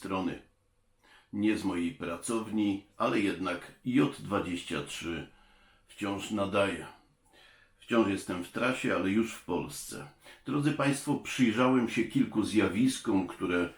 strony. Nie z mojej pracowni, ale jednak J23 wciąż nadaje. Wciąż jestem w trasie, ale już w Polsce. Drodzy Państwo, przyjrzałem się kilku zjawiskom, które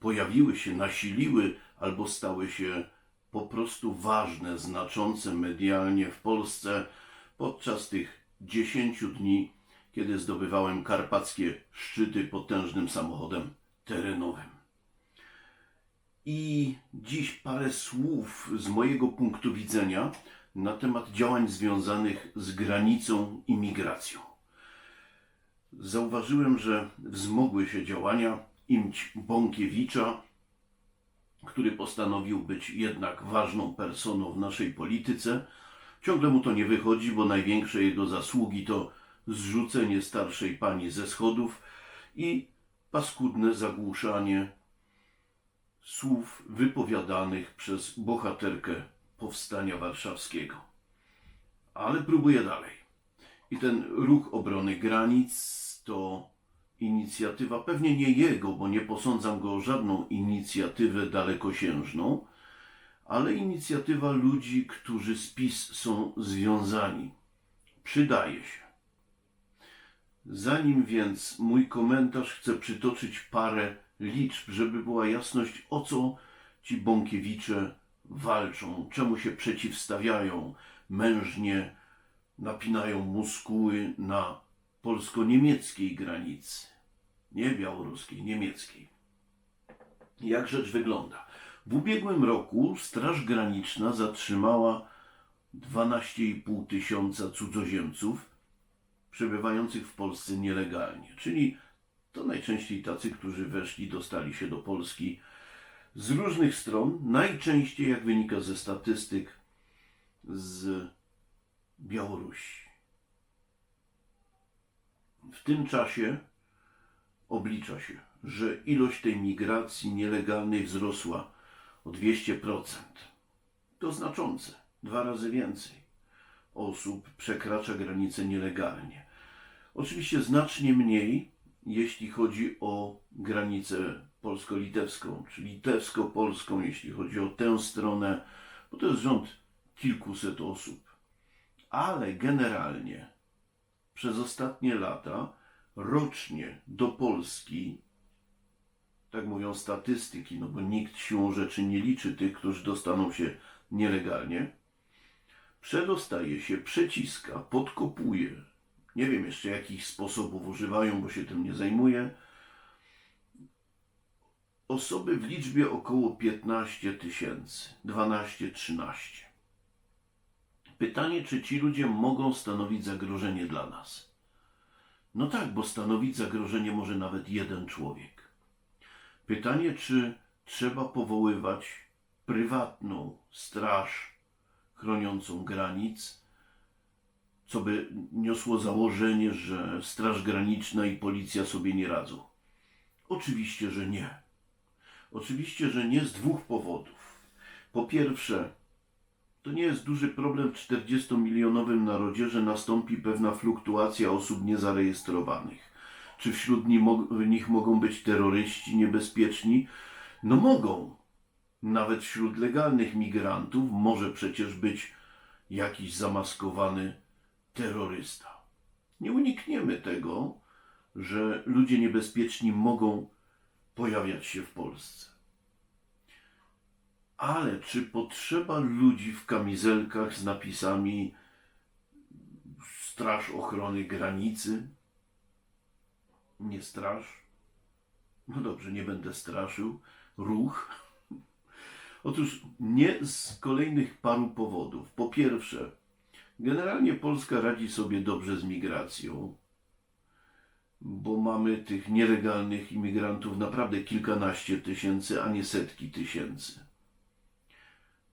pojawiły się, nasiliły albo stały się po prostu ważne, znaczące medialnie w Polsce podczas tych 10 dni, kiedy zdobywałem karpackie szczyty potężnym samochodem terenowym. I dziś parę słów z mojego punktu widzenia na temat działań związanych z granicą i migracją. Zauważyłem, że wzmogły się działania imć Bąkiewicza, który postanowił być jednak ważną personą w naszej polityce. Ciągle mu to nie wychodzi, bo największe jego zasługi to zrzucenie starszej pani ze schodów i paskudne zagłuszanie słów wypowiadanych przez bohaterkę powstania warszawskiego. Ale próbuję dalej. I ten ruch obrony granic to inicjatywa, pewnie nie jego, bo nie posądzam go o żadną inicjatywę dalekosiężną, ale inicjatywa ludzi, którzy z PiS są związani. Przydaje się. Zanim więc mój komentarz chcę przytoczyć parę liczb, żeby była jasność, o co ci Bąkiewicze walczą, czemu się przeciwstawiają, mężnie napinają muskuły na polsko-niemieckiej granicy, nie białoruskiej, niemieckiej. Jak rzecz wygląda? W ubiegłym roku Straż Graniczna zatrzymała 12,5 tysiąca cudzoziemców przebywających w Polsce nielegalnie, czyli to najczęściej tacy, którzy weszli, dostali się do Polski z różnych stron, najczęściej, jak wynika ze statystyk, z Białorusi. W tym czasie oblicza się, że ilość tej migracji nielegalnej wzrosła o 200%. To znaczące, dwa razy więcej osób przekracza granicę nielegalnie. Oczywiście znacznie mniej, jeśli chodzi o granicę polsko-litewską, czy litewsko-polską, jeśli chodzi o tę stronę, bo to jest rząd kilkuset osób. Ale generalnie przez ostatnie lata rocznie do Polski, tak mówią statystyki, no bo nikt siłą rzeczy nie liczy tych, którzy dostaną się nielegalnie, przedostaje się, przeciska, podkopuje. Nie wiem jeszcze jakich sposobów używają, bo się tym nie zajmuję. Osoby w liczbie około 15 tysięcy, 12-13. Pytanie, czy ci ludzie mogą stanowić zagrożenie dla nas? No tak, bo stanowić zagrożenie może nawet jeden człowiek. Pytanie, czy trzeba powoływać prywatną straż chroniącą granic, co by niosło założenie, że Straż Graniczna i policja sobie nie radzą? Oczywiście, że nie. Oczywiście, że nie z dwóch powodów. Po pierwsze, to nie jest duży problem w 40-milionowym narodzie, że nastąpi pewna fluktuacja osób niezarejestrowanych. Czy wśród nich mogą być terroryści niebezpieczni? No mogą. Nawet wśród legalnych migrantów może przecież być jakiś zamaskowany terrorysta. Nie unikniemy tego, że ludzie niebezpieczni mogą pojawiać się w Polsce. Ale czy potrzeba ludzi w kamizelkach z napisami Straż Ochrony Granicy? Nie straż? No dobrze, nie będę straszył. Ruch? Otóż nie z kolejnych paru powodów. Po pierwsze, generalnie Polska radzi sobie dobrze z migracją, bo mamy tych nielegalnych imigrantów naprawdę kilkanaście tysięcy, a nie setki tysięcy.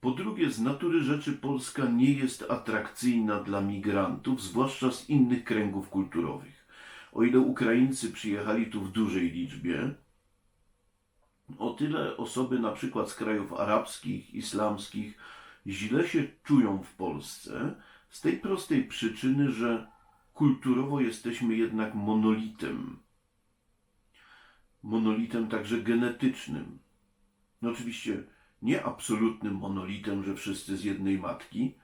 Po drugie, z natury rzeczy Polska nie jest atrakcyjna dla migrantów, zwłaszcza z innych kręgów kulturowych. O ile Ukraińcy przyjechali tu w dużej liczbie, o tyle osoby na przykład z krajów arabskich, islamskich źle się czują w Polsce z tej prostej przyczyny, że kulturowo jesteśmy jednak monolitem. Monolitem także genetycznym. No oczywiście nie absolutnym monolitem, że wszyscy z jednej matki,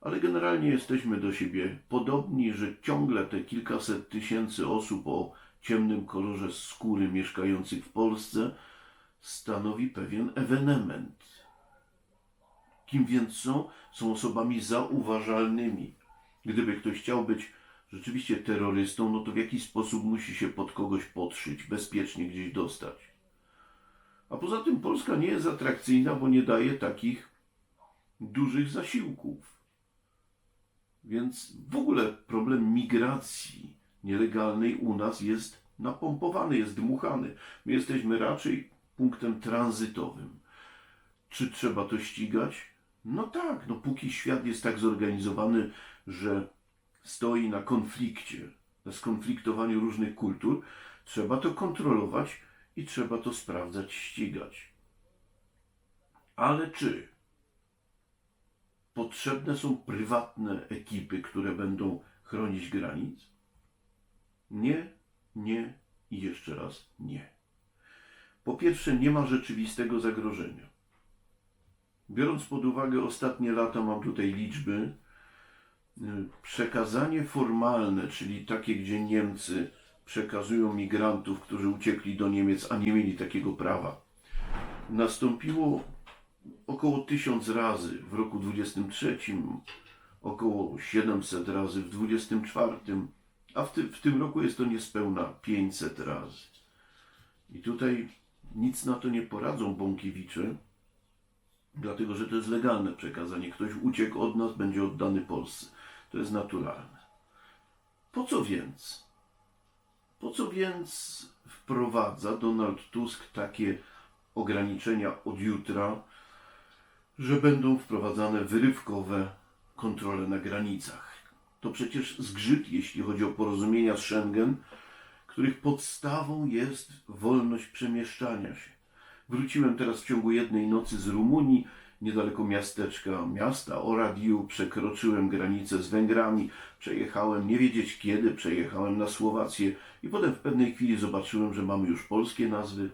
ale generalnie jesteśmy do siebie podobni, że ciągle te kilkaset tysięcy osób o ciemnym kolorze skóry mieszkających w Polsce stanowi pewien ewenement. Kim więc są? Są osobami zauważalnymi. Gdyby ktoś chciał być rzeczywiście terrorystą, no to w jakiś sposób musi się pod kogoś podszyć, bezpiecznie gdzieś dostać. A poza tym Polska nie jest atrakcyjna, bo nie daje takich dużych zasiłków. Więc w ogóle problem migracji nielegalnej u nas jest napompowany, jest dmuchany. My jesteśmy raczej punktem tranzytowym. Czy trzeba to ścigać? No tak, no póki świat jest tak zorganizowany, że stoi na konflikcie, na skonfliktowaniu różnych kultur, trzeba to kontrolować i trzeba to sprawdzać, ścigać. Ale czy potrzebne są prywatne ekipy, które będą chronić granic? Nie, nie i jeszcze raz nie. Po pierwsze, nie ma rzeczywistego zagrożenia. Biorąc pod uwagę ostatnie lata, mam tutaj liczby, y, przekazanie formalne, czyli takie, gdzie Niemcy przekazują migrantów, którzy uciekli do Niemiec, a nie mieli takiego prawa, nastąpiło około 1000 razy w roku 23, około 700 razy w 24, a w, ty, w tym roku jest to niespełna 500 razy. I tutaj nic na to nie poradzą Bąkiewicze, dlatego że to jest legalne przekazanie. Ktoś uciekł od nas, będzie oddany Polsce. To jest naturalne. Po co więc? Po co więc wprowadza Donald Tusk takie ograniczenia od jutra, że będą wprowadzane wyrywkowe kontrole na granicach? To przecież zgrzyt, jeśli chodzi o porozumienia z Schengen, których podstawą jest wolność przemieszczania się. Wróciłem teraz w ciągu jednej nocy z Rumunii, niedaleko miasteczka, miasta Oradiu, przekroczyłem granicę z Węgrami, przejechałem, nie wiedzieć kiedy, przejechałem na Słowację i potem w pewnej chwili zobaczyłem, że mamy już polskie nazwy.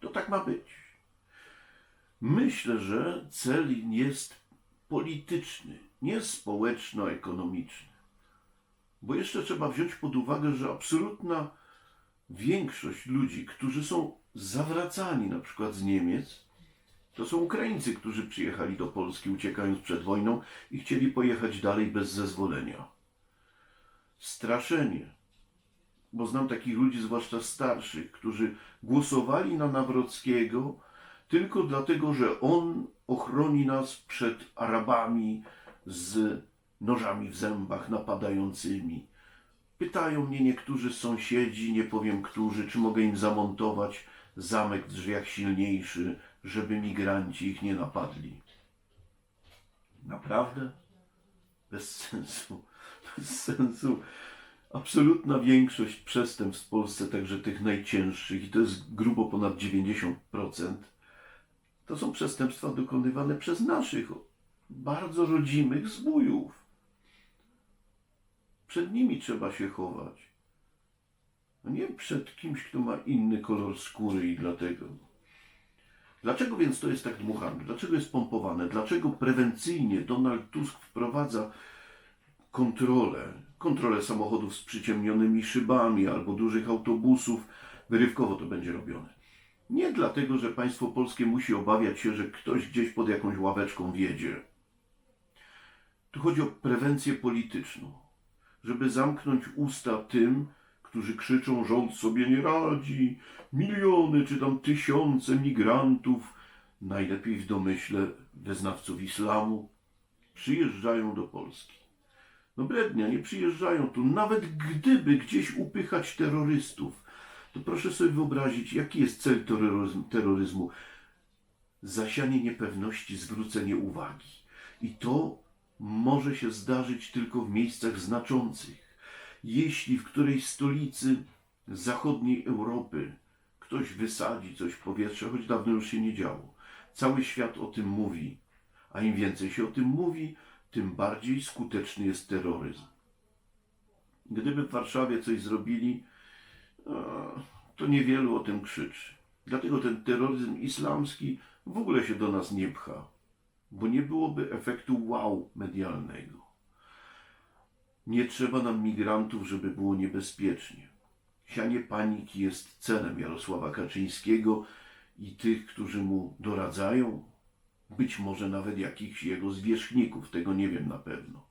To tak ma być. Myślę, że cel jest polityczny, nie społeczno-ekonomiczny. Bo jeszcze trzeba wziąć pod uwagę, że absolutna większość ludzi, którzy są zawracani na przykład z Niemiec, to są Ukraińcy, którzy przyjechali do Polski uciekając przed wojną i chcieli pojechać dalej bez zezwolenia. Straszenie. Bo znam takich ludzi, zwłaszcza starszych, którzy głosowali na Nawrockiego tylko dlatego, że on ochroni nas przed Arabami z nożami w zębach napadającymi. Pytają mnie niektórzy sąsiedzi, nie powiem którzy, czy mogę im zamontować zamek w drzwiach silniejszy, żeby migranci ich nie napadli. Naprawdę? Bez sensu. Bez sensu. Absolutna większość przestępstw w Polsce, także tych najcięższych, i to jest grubo ponad 90%, to są przestępstwa dokonywane przez naszych, bardzo rodzimych zbójów. Przed nimi trzeba się chować. A nie przed kimś, kto ma inny kolor skóry i dlatego. Dlaczego więc to jest tak dmuchane? Dlaczego jest pompowane? Dlaczego prewencyjnie Donald Tusk wprowadza kontrolę, kontrolę samochodów z przyciemnionymi szybami albo dużych autobusów? Wyrywkowo to będzie robione. Nie dlatego, że państwo polskie musi obawiać się, że ktoś gdzieś pod jakąś ławeczką wiedzie. Tu chodzi o prewencję polityczną, żeby zamknąć usta tym, którzy krzyczą, rząd sobie nie radzi, miliony czy tam tysiące migrantów, najlepiej w domyśle wyznawców islamu, przyjeżdżają do Polski. No brednia, nie przyjeżdżają tu, nawet gdyby gdzieś upychać terrorystów, to proszę sobie wyobrazić, jaki jest cel terroryzmu. Zasianie niepewności, zwrócenie uwagi. I to może się zdarzyć tylko w miejscach znaczących. Jeśli w którejś stolicy zachodniej Europy ktoś wysadzi coś w powietrze, choć dawno już się nie działo, cały świat o tym mówi, a im więcej się o tym mówi, tym bardziej skuteczny jest terroryzm. Gdyby w Warszawie coś zrobili, to niewielu o tym krzyczy. Dlatego ten terroryzm islamski w ogóle się do nas nie pcha, bo nie byłoby efektu wow medialnego. Nie trzeba nam migrantów, żeby było niebezpiecznie. Sianie paniki jest celem Jarosława Kaczyńskiego i tych, którzy mu doradzają, być może nawet jakichś jego zwierzchników, tego nie wiem na pewno.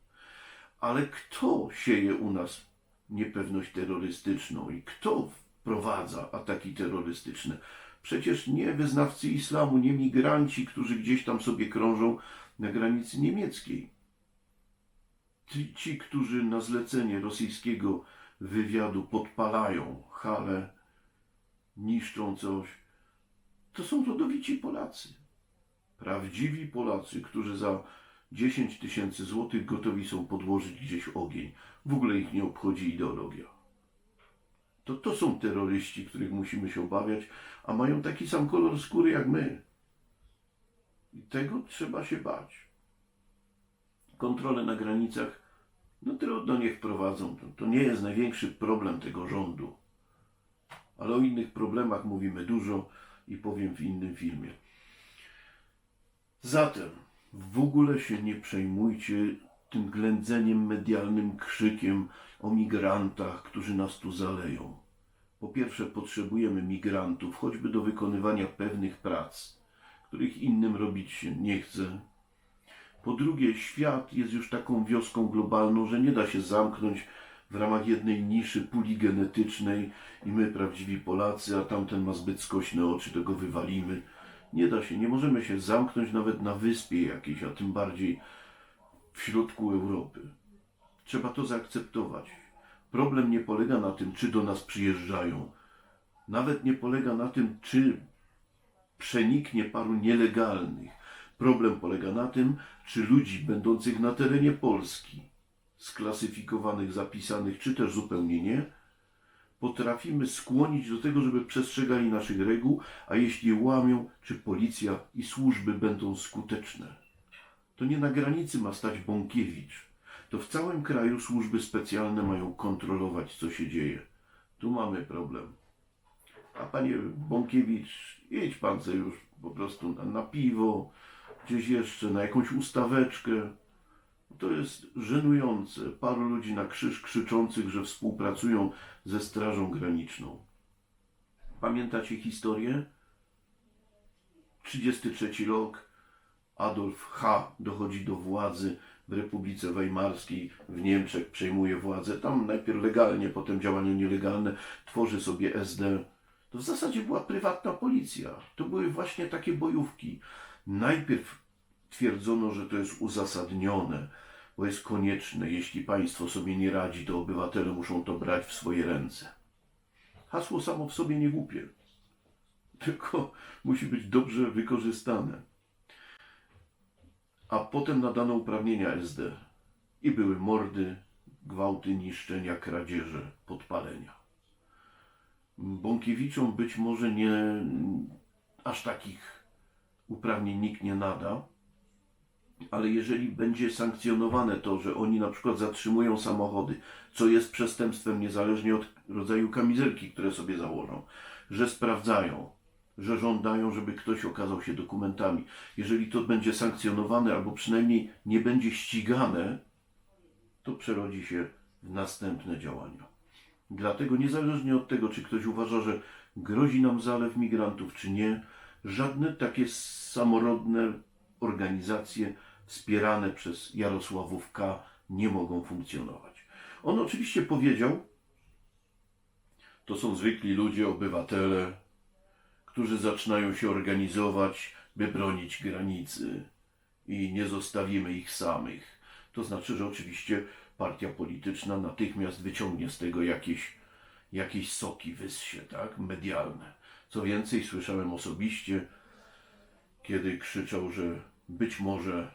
Ale kto sieje u nas niepewność terrorystyczną i kto wprowadza ataki terrorystyczne? Przecież nie wyznawcy islamu, nie migranci, którzy gdzieś tam sobie krążą na granicy niemieckiej. Ci, ci którzy na zlecenie rosyjskiego wywiadu podpalają hale, niszczą coś, to są rodowici Polacy. Prawdziwi Polacy, którzy za 10 tysięcy złotych gotowi są podłożyć gdzieś ogień. W ogóle ich nie obchodzi ideologia. To, to są terroryści, których musimy się obawiać, a mają taki sam kolor skóry jak my. I tego trzeba się bać. Kontrole na granicach, no trudno niech prowadzą. To, to nie jest największy problem tego rządu. Ale o innych problemach mówimy dużo i powiem w innym filmie. Zatem w ogóle się nie przejmujcie tym ględzeniem medialnym krzykiem o migrantach, którzy nas tu zaleją. Po pierwsze, potrzebujemy migrantów, choćby do wykonywania pewnych prac, których innym robić się nie chce. Po drugie, świat jest już taką wioską globalną, że nie da się zamknąć w ramach jednej niszy puli genetycznej i my, prawdziwi Polacy, a tamten ma zbyt skośne oczy, to go wywalimy. Nie da się, nie możemy się zamknąć nawet na wyspie jakiejś, a tym bardziej w środku Europy. Trzeba to zaakceptować. Problem nie polega na tym, czy do nas przyjeżdżają. Nawet nie polega na tym, czy przeniknie paru nielegalnych. Problem polega na tym, czy ludzi będących na terenie Polski, sklasyfikowanych, zapisanych, czy też zupełnie nie, potrafimy skłonić do tego, żeby przestrzegali naszych reguł, a jeśli je łamią, czy policja i służby będą skuteczne. To nie na granicy ma stać Bąkiewicz. To w całym kraju służby specjalne mają kontrolować, co się dzieje. Tu mamy problem. A panie Bąkiewicz, jedź pan sobie już po prostu na, na piwo, gdzieś jeszcze, na jakąś ustaweczkę. To jest żenujące. Paru ludzi na krzyż krzyczących, że współpracują ze Strażą Graniczną. Pamiętacie historię? 33 rok. Adolf H. dochodzi do władzy w Republice Weimarskiej, w Niemczech przejmuje władzę. Tam najpierw legalnie, potem działania nielegalne, tworzy sobie SD. To w zasadzie była prywatna policja. To były właśnie takie bojówki. Najpierw twierdzono, że to jest uzasadnione, bo jest konieczne. Jeśli państwo sobie nie radzi, to obywatele muszą to brać w swoje ręce. Hasło samo w sobie nie głupie, tylko musi być dobrze wykorzystane. A potem nadano uprawnienia SD i były mordy, gwałty, niszczenia, kradzieże, podpalenia. Bąkiewiczom być może nie aż takich uprawnień nikt nie nada, ale jeżeli będzie sankcjonowane to, że oni na przykład zatrzymują samochody, co jest przestępstwem niezależnie od rodzaju kamizelki, które sobie założą, że sprawdzają, że żądają, żeby ktoś okazał się dokumentami, jeżeli to będzie sankcjonowane albo przynajmniej nie będzie ścigane, to przerodzi się w następne działania. Dlatego niezależnie od tego, czy ktoś uważa, że grozi nam zalew migrantów, czy nie, żadne takie samorodne organizacje wspierane przez Jarosławów K. nie mogą funkcjonować. On oczywiście powiedział, to są zwykli ludzie, obywatele, którzy zaczynają się organizować, by bronić granicy i nie zostawimy ich samych. To znaczy, że oczywiście partia polityczna natychmiast wyciągnie z tego jakieś, jakieś soki wyssie, tak, medialne. Co więcej, słyszałem osobiście, kiedy krzyczał, że być może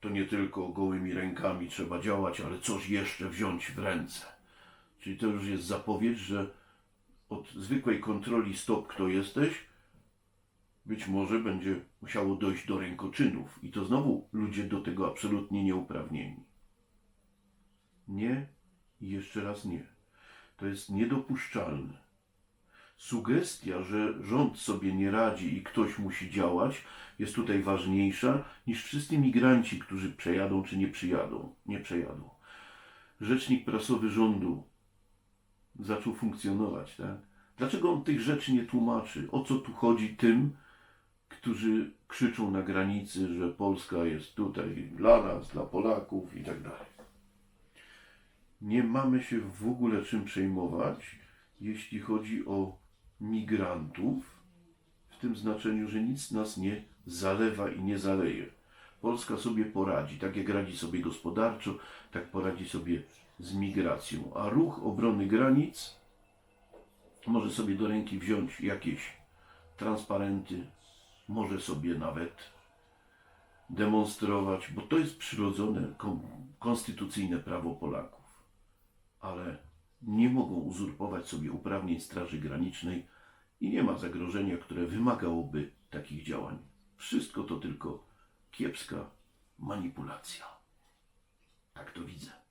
to nie tylko gołymi rękami trzeba działać, ale coś jeszcze wziąć w ręce. Czyli to już jest zapowiedź, że od zwykłej kontroli stop, kto jesteś, być może będzie musiało dojść do rękoczynów. I to znowu ludzie do tego absolutnie nieuprawnieni. Nie i jeszcze raz nie. To jest niedopuszczalne. Sugestia, że rząd sobie nie radzi i ktoś musi działać, jest tutaj ważniejsza niż wszyscy migranci, którzy przejadą czy nie przyjadą, nie przejadą. Rzecznik prasowy rządu zaczął funkcjonować, tak? Dlaczego on tych rzeczy nie tłumaczy? O co tu chodzi tym, którzy krzyczą na granicy, że Polska jest tutaj dla nas, dla Polaków i tak dalej. Nie mamy się w ogóle czym przejmować, jeśli chodzi o migrantów, w tym znaczeniu, że nic nas nie zalewa i nie zaleje. Polska sobie poradzi, tak jak radzi sobie gospodarczo, tak poradzi sobie z migracją. A ruch obrony granic może sobie do ręki wziąć jakieś transparenty, może sobie nawet demonstrować, bo to jest przyrodzone, kon- konstytucyjne prawo Polaków. Ale nie mogą uzurpować sobie uprawnień Straży Granicznej i nie ma zagrożenia, które wymagałoby takich działań. Wszystko to tylko kiepska manipulacja. Tak to widzę.